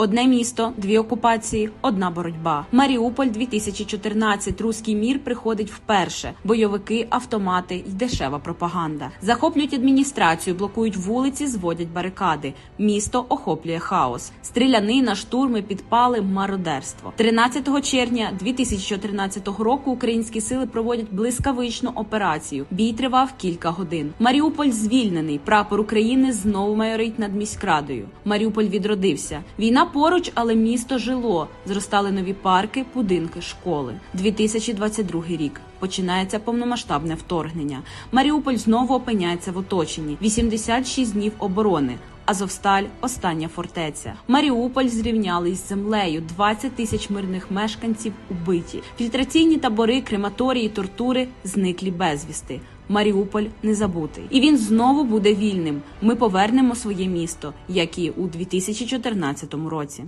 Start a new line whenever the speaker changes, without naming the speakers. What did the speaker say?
Одне місто, дві окупації, одна боротьба. Маріуполь 2014. Руський мір приходить вперше. Бойовики, автомати й дешева пропаганда. Захоплюють адміністрацію, блокують вулиці, зводять барикади. Місто охоплює хаос. Стрілянина, штурми, підпали, мародерство. 13 червня 2014 року українські сили проводять блискавичну операцію. Бій тривав кілька годин. Маріуполь звільнений. Прапор України знову майорить над міськрадою. Маріуполь відродився. Війна поруч, але місто жило. Зростали нові парки, будинки, школи. 2022 рік. Починається повномасштабне вторгнення. Маріуполь знову опиняється в оточенні. 86 днів оборони. Азовсталь остання фортеця. Маріуполь зрівняли із землею. 20 тисяч мирних мешканців убиті. Фільтраційні табори, крематорії, тортури зниклі безвісти. Маріуполь не забутий, і він знову буде вільним. Ми повернемо своє місто, як і у 2014 році.